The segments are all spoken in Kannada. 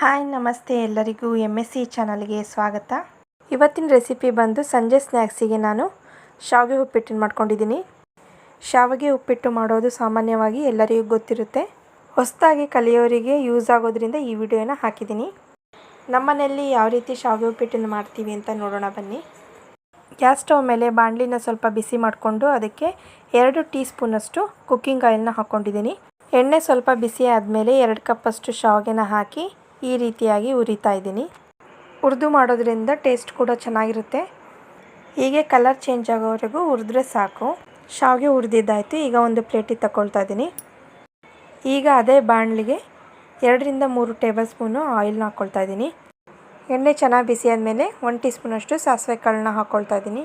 ಹಾಯ್, ನಮಸ್ತೆ ಎಲ್ಲರಿಗೂ ಎಂ ಎಸ್ ಸಿ ಚಾನಲ್ಗೆ ಸ್ವಾಗತ. ಇವತ್ತಿನ ರೆಸಿಪಿ ಬಂದು ಸಂಜೆ ಸ್ನ್ಯಾಕ್ಸಿಗೆ ನಾನು ಶಾವಿಗೆ ಉಪ್ಪಿಟ್ಟನ್ನು ಮಾಡ್ಕೊಂಡಿದ್ದೀನಿ. ಶಾವಿಗೆ ಉಪ್ಪಿಟ್ಟು ಮಾಡೋದು ಸಾಮಾನ್ಯವಾಗಿ ಎಲ್ಲರಿಗೂ ಗೊತ್ತಿರುತ್ತೆ. ಹೊಸದಾಗಿ ಕಲಿಯೋರಿಗೆ ಯೂಸ್ ಆಗೋದ್ರಿಂದ ಈ ವಿಡಿಯೋನ ಹಾಕಿದ್ದೀನಿ. ನಮ್ಮನೆಯಲ್ಲಿ ಯಾವ ರೀತಿ ಶಾವಿಗೆ ಉಪ್ಪಿಟ್ಟನ್ನು ಮಾಡ್ತೀವಿ ಅಂತ ನೋಡೋಣ ಬನ್ನಿ. ಗ್ಯಾಸ್ ಸ್ಟವ್ ಮೇಲೆ ಬಾಣಲಿನ ಸ್ವಲ್ಪ ಬಿಸಿ ಮಾಡಿಕೊಂಡು ಅದಕ್ಕೆ ಎರಡು ಟೀ ಸ್ಪೂನಷ್ಟು ಕುಕ್ಕಿಂಗ್ ಆಯಿಲ್ನ ಹಾಕ್ಕೊಂಡಿದ್ದೀನಿ ಎಣ್ಣೆ ಸ್ವಲ್ಪ ಬಿಸಿ ಆದಮೇಲೆ ಎರಡು ಕಪ್ಪಷ್ಟು ಶಾವಿಗೆನ ಹಾಕಿ ಈ ರೀತಿಯಾಗಿ ಹುರಿತಾ ಇದ್ದೀನಿ. ಹುರಿದು ಮಾಡೋದ್ರಿಂದ ಟೇಸ್ಟ್ ಕೂಡ ಚೆನ್ನಾಗಿರುತ್ತೆ. ಹೀಗೆ ಕಲರ್ ಚೇಂಜ್ ಆಗೋವರೆಗೂ ಹುರಿದ್ರೆ ಸಾಕು. ಶಾವಿಗೆ ಹುರಿದಿದ್ದಾಯಿತು ಈಗ ಒಂದು ಪ್ಲೇಟಿಗೆ ತಗೊಳ್ತಾ ಇದ್ದೀನಿ. ಈಗ ಅದೇ ಬಾಣಲಿಗೆ ಎರಡರಿಂದ ಮೂರು ಟೇಬಲ್ ಸ್ಪೂನು ಆಯಿಲ್ನ ಹಾಕ್ಕೊಳ್ತಾ ಇದ್ದೀನಿ. ಎಣ್ಣೆ ಚೆನ್ನಾಗಿ ಬಿಸಿ ಆದಮೇಲೆ ಒನ್ ಟೀ ಸ್ಪೂನಷ್ಟು ಸಾಸಿವೆ ಕಾಳನ್ನ ಹಾಕ್ಕೊಳ್ತಾ ಇದ್ದೀನಿ.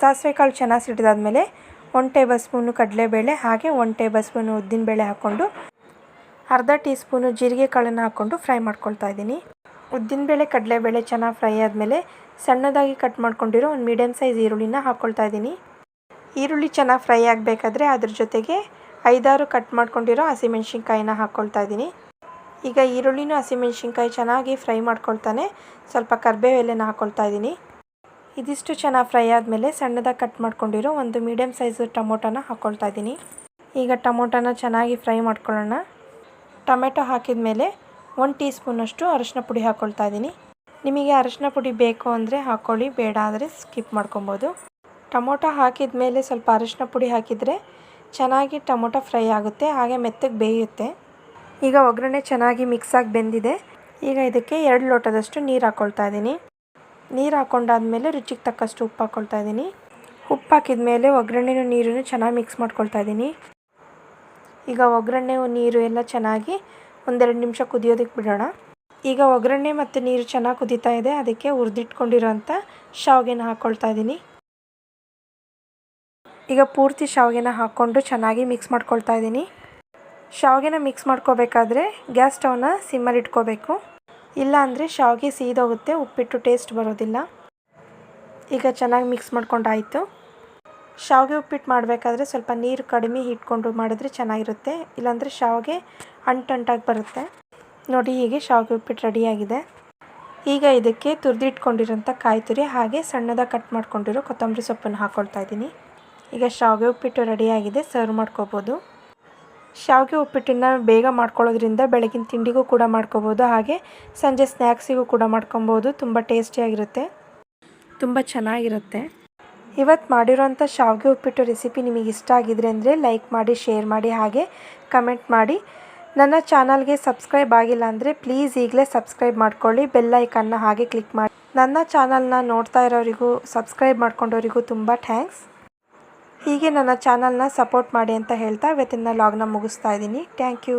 ಸಾಸಿವೆ ಕಾಳು ಚೆನ್ನಾಗಿ ಸಿಡಿದಾದ್ಮೇಲೆ ಒನ್ ಟೇಬಲ್ ಸ್ಪೂನು ಕಡಲೆಬೇಳೆ, ಹಾಗೆ ಒನ್ ಟೇಬಲ್ ಸ್ಪೂನು ಉದ್ದಿನಬೇಳೆ ಹಾಕ್ಕೊಂಡು ಅರ್ಧ ಟೀ ಸ್ಪೂನು ಜೀರಿಗೆ ಕಾಳನ್ನು ಹಾಕ್ಕೊಂಡು ಫ್ರೈ ಮಾಡ್ಕೊಳ್ತಾ ಇದ್ದೀನಿ. ಉದ್ದಿನಬೇಳೆ ಕಡಲೆಬೇಳೆ ಚೆನ್ನಾಗಿ ಫ್ರೈ ಆದಮೇಲೆ ಸಣ್ಣದಾಗಿ ಕಟ್ ಮಾಡ್ಕೊಂಡಿರೋ ಒಂದು ಮೀಡಿಯಮ್ ಸೈಜ್ ಈರುಳ್ಳಿನ ಹಾಕ್ಕೊಳ್ತಾ ಇದ್ದೀನಿ. ಈರುಳ್ಳಿ ಚೆನ್ನಾಗಿ ಫ್ರೈ ಆಗಬೇಕಾದ್ರೆ ಅದ್ರ ಜೊತೆಗೆ ಐದಾರು ಕಟ್ ಮಾಡ್ಕೊಂಡಿರೋ ಹಸಿಮೆಣ್ಸಿನ್ಕಾಯಿನ ಹಾಕ್ಕೊಳ್ತಾ ಇದ್ದೀನಿ. ಈಗ ಈರುಳ್ಳಿನೂ ಹಸಿಮೆಣ್ಸಿನ್ಕಾಯಿ ಚೆನ್ನಾಗಿ ಫ್ರೈ ಮಾಡ್ಕೊಳ್ತಾನೆ. ಸ್ವಲ್ಪ ಕರ್ಬೇವು ಎಲೆನ ಹಾಕ್ಕೊಳ್ತಾ ಇದ್ದೀನಿ. ಇದಿಷ್ಟು ಚೆನ್ನಾಗಿ ಫ್ರೈ ಆದಮೇಲೆ ಸಣ್ಣದಾಗಿ ಕಟ್ ಮಾಡ್ಕೊಂಡಿರೋ ಒಂದು ಮೀಡಿಯಮ್ ಸೈಜು ಟೊಮೊಟೊನ ಹಾಕ್ಕೊಳ್ತಾ ಇದ್ದೀನಿ. ಈಗ ಟೊಮೊಟೊನ ಚೆನ್ನಾಗಿ ಫ್ರೈ ಮಾಡ್ಕೊಳ್ಳೋಣ. ಟೊಮೆಟೊ ಹಾಕಿದ ಮೇಲೆ ಒಂದು ಟೀ ಸ್ಪೂನಷ್ಟು ಅರಶಿನ ಪುಡಿ ಹಾಕ್ಕೊಳ್ತಾ ಇದ್ದೀನಿ. ನಿಮಗೆ ಅರಶಿನ ಪುಡಿ ಬೇಕು ಅಂದರೆ ಹಾಕ್ಕೊಳ್ಳಿ ಬೇಡ ಅಂದರೆ ಸ್ಕಿಪ್ ಮಾಡ್ಕೊಬೋದು. ಟೊಮೊಟೊ ಹಾಕಿದ ಮೇಲೆ ಸ್ವಲ್ಪ ಅರಶಿನ ಪುಡಿ ಹಾಕಿದರೆ ಚೆನ್ನಾಗಿ ಟೊಮೊಟೊ ಫ್ರೈ ಆಗುತ್ತೆ, ಹಾಗೆ ಮೆತ್ತಗೆ ಬೇಯುತ್ತೆ. ಈಗ ಒಗ್ಗರಣೆ ಚೆನ್ನಾಗಿ ಮಿಕ್ಸಾಗಿ ಬೆಂದಿದೆ. ಈಗ ಇದಕ್ಕೆ ಎರಡು ಲೋಟದಷ್ಟು ನೀರು ಹಾಕ್ಕೊಳ್ತಾ ಇದ್ದೀನಿ. ನೀರು ಹಾಕ್ಕೊಂಡಾದ್ಮೇಲೆ ರುಚಿಗೆ ತಕ್ಕಷ್ಟು ಉಪ್ಪು ಹಾಕ್ಕೊಳ್ತಾ ಇದ್ದೀನಿ. ಉಪ್ಪು ಹಾಕಿದ ಮೇಲೆ ಒಗ್ಗರಣೆನೂ ನೀರನ್ನು ಚೆನ್ನಾಗಿ ಮಿಕ್ಸ್ ಮಾಡ್ಕೊಳ್ತಾ ಇದ್ದೀನಿ. ಈಗ ಒಗ್ಗರಣೆ ನೀರು ಎಲ್ಲ ಚೆನ್ನಾಗಿ ಒಂದೆರಡು ನಿಮಿಷ ಕುದಿಯೋದಕ್ಕೆ ಬಿಡೋಣ. ಈಗ ಒಗ್ಗರಣೆ ಮತ್ತು ನೀರು ಚೆನ್ನಾಗಿ ಕುದೀತಾ ಇದೆ. ಅದಕ್ಕೆ ಹುರಿದಿಟ್ಕೊಂಡಿರೋಂಥ ಶಾವಿಗೆನ ಹಾಕ್ಕೊಳ್ತಾ ಇದ್ದೀನಿ ಈಗ ಪೂರ್ತಿ ಶಾವಿಗೆನ ಹಾಕ್ಕೊಂಡು ಚೆನ್ನಾಗಿ ಮಿಕ್ಸ್ ಮಾಡ್ಕೊಳ್ತಾ ಇದ್ದೀನಿ ಶಾವಿಗೆನ ಮಿಕ್ಸ್ ಮಾಡ್ಕೋಬೇಕಾದ್ರೆ ಗ್ಯಾಸ್ ಸ್ಟವ್ನ ಸಿಮ್ಮಲ್ಲಿ ಇಟ್ಕೋಬೇಕು. ಇಲ್ಲ ಅಂದರೆ ಶಾವಿಗೆ ಸೀದೋಗುತ್ತೆ, ಉಪ್ಪಿಟ್ಟು ಟೇಸ್ಟ್ ಬರೋದಿಲ್ಲ. ಈಗ ಚೆನ್ನಾಗಿ ಮಿಕ್ಸ್ ಮಾಡ್ಕೊಂಡಾಯಿತು. ಶಾವಿಗೆ ಉಪ್ಪಿಟ್ಟು ಮಾಡಬೇಕಾದ್ರೆ ಸ್ವಲ್ಪ ನೀರು ಕಡಿಮೆ ಇಟ್ಕೊಂಡು ಮಾಡಿದ್ರೆ ಚೆನ್ನಾಗಿರುತ್ತೆ. ಇಲ್ಲಾಂದರೆ ಶಾವಿಗೆ ಅಂಟಂಟಾಗಿ ಬರುತ್ತೆ. ನೋಡಿ, ಹೀಗೆ ಶಾವಿಗೆ ಉಪ್ಪಿಟ್ಟು ರೆಡಿಯಾಗಿದೆ. ಈಗ ಇದಕ್ಕೆ ತುರಿದಿಟ್ಕೊಂಡಿರೋಂಥ ಕಾಯಿ ತುರಿ ಹಾಗೆ ಸಣ್ಣದಾಗಿ ಕಟ್ ಮಾಡ್ಕೊಂಡಿರೋ ಕೊತ್ತಂಬರಿ ಸೊಪ್ಪನ್ನು ಹಾಕ್ಕೊಳ್ತಾ ಇದ್ದೀನಿ. ಈಗ ಶಾವಿಗೆ ಉಪ್ಪಿಟ್ಟು ರೆಡಿಯಾಗಿದೆ, ಸರ್ವ್ ಮಾಡ್ಕೋಬೋದು. ಶಾವಿಗೆ ಉಪ್ಪಿಟ್ಟನ್ನು ಬೇಗ ಮಾಡ್ಕೊಳ್ಳೋದ್ರಿಂದ ಬೆಳಗಿನ ತಿಂಡಿಗೂ ಕೂಡ ಮಾಡ್ಕೋಬೋದು, ಹಾಗೆ ಸಂಜೆ ಸ್ನ್ಯಾಕ್ಸಿಗೂ ಕೂಡ ಮಾಡ್ಕೊಬೋದು. ತುಂಬ ಟೇಸ್ಟಿಯಾಗಿರುತ್ತೆ. ತುಂಬ ಚೆನ್ನಾಗಿರುತ್ತೆ. ಇವತ್ತು ಮಾಡಿರೋಂಥ ಶಾವಿಗೆ ಉಪ್ಪಿಟ್ಟು ರೆಸಿಪಿ ನಿಮಗೆ ಇಷ್ಟ ಆಗಿದ್ರೆ ಅಂದರೆ ಲೈಕ್ ಮಾಡಿ, ಶೇರ್ ಮಾಡಿ, ಹಾಗೆ ಕಮೆಂಟ್ ಮಾಡಿ. ನನ್ನ ಚಾನಲ್ಗೆ ಸಬ್ಸ್ಕ್ರೈಬ್ ಆಗಿಲ್ಲ ಅಂದರೆ ಪ್ಲೀಸ್ ಈಗಲೇ ಸಬ್ಸ್ಕ್ರೈಬ್ ಮಾಡ್ಕೊಳ್ಳಿ, ಬೆಲ್ ಐಕನ್ನ ಹಾಗೆ ಕ್ಲಿಕ್ ಮಾಡಿ. ನನ್ನ ಚಾನಲ್ನ ನೋಡ್ತಾ ಇರೋರಿಗೂ, ಸಬ್ಸ್ಕ್ರೈಬ್ ಮಾಡ್ಕೊಂಡವರಿಗೂ ತುಂಬ ಥ್ಯಾಂಕ್ಸ್. ಹೀಗೆ ನನ್ನ ಚಾನಲ್ನ ಸಪೋರ್ಟ್ ಮಾಡಿ ಅಂತ ಹೇಳ್ತಾ ಇವತ್ತಿನ ಲಾಗ್ನ ಮುಗಿಸ್ತಾ ಇದ್ದೀನಿ. Thank you.